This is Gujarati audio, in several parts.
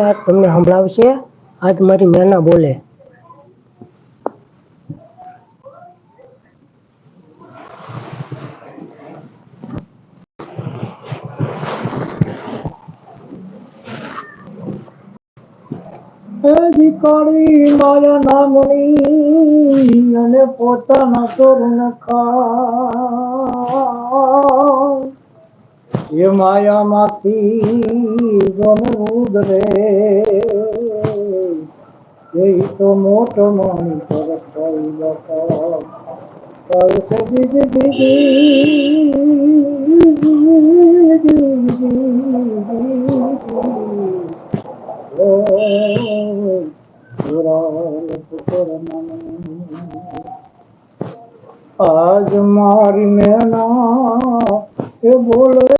આજ તમને સંભળાવશે? આજ મારી મેના બોલે. હજી મારા નામની અને પોતાના કરુણ ખા એ માયામાંથી ગમવું રે. એ તો મોટો લખા પરસે દીદી આજ મારી મેના એ બોલે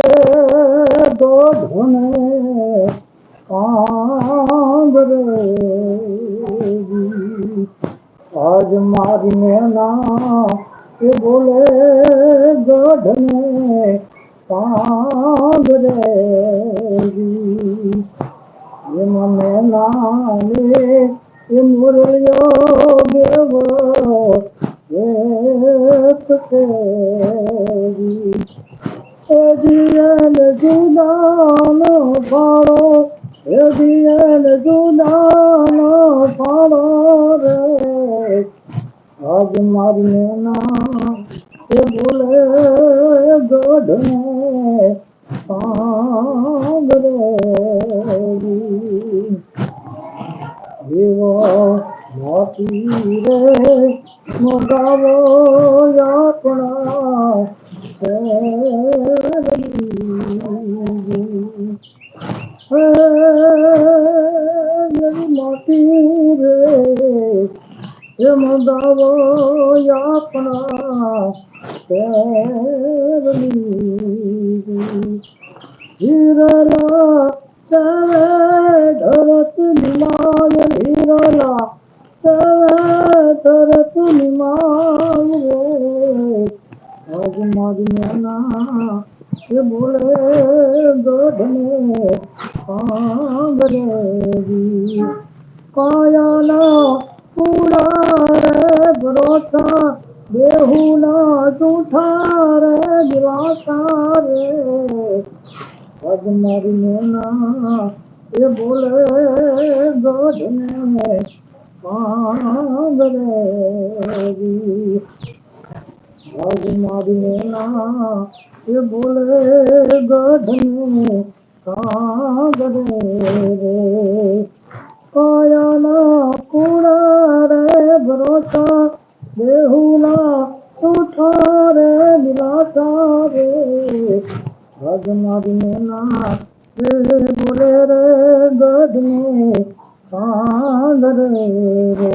આજ મારી મેના એ બોલે દોઢને કાંગરે એ મને નામે એ મુરળિયો દેવો એક તેરી એ દિયલ જુદાનો ફાળો, એ દિયલ જુદાનો ફાળો રે. આજ મારી ના એ બોલે ગઢને પાંગરેલી એવો મોતી રે મોગાવો આપણા એ મોગાવો આપણા હીરલા તવે ધરત નિમાય હીરલા તવે ધરત નિમાય રે આજ મારી ના એ બોલે ગઢને પાંગરેવી કુડા રે ભરોસા દેહુના જૂઠા રે દિલાસા રે આજ મારી મેના એ બોલે, ગઢને પાંગરેવી આજ મારી મેના એ બોલે, ગઢને પાંગ રે કાયાના કુડા રે ભરોસા, દેહુના ઉઠા રે દિલાસા રે આજ ના રે બોલે રે ગઢને કાગરે રે રે.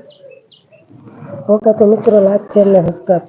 ઓકે તો મિત્રો લાઈક છે અને સબસ્ક્રાઈબ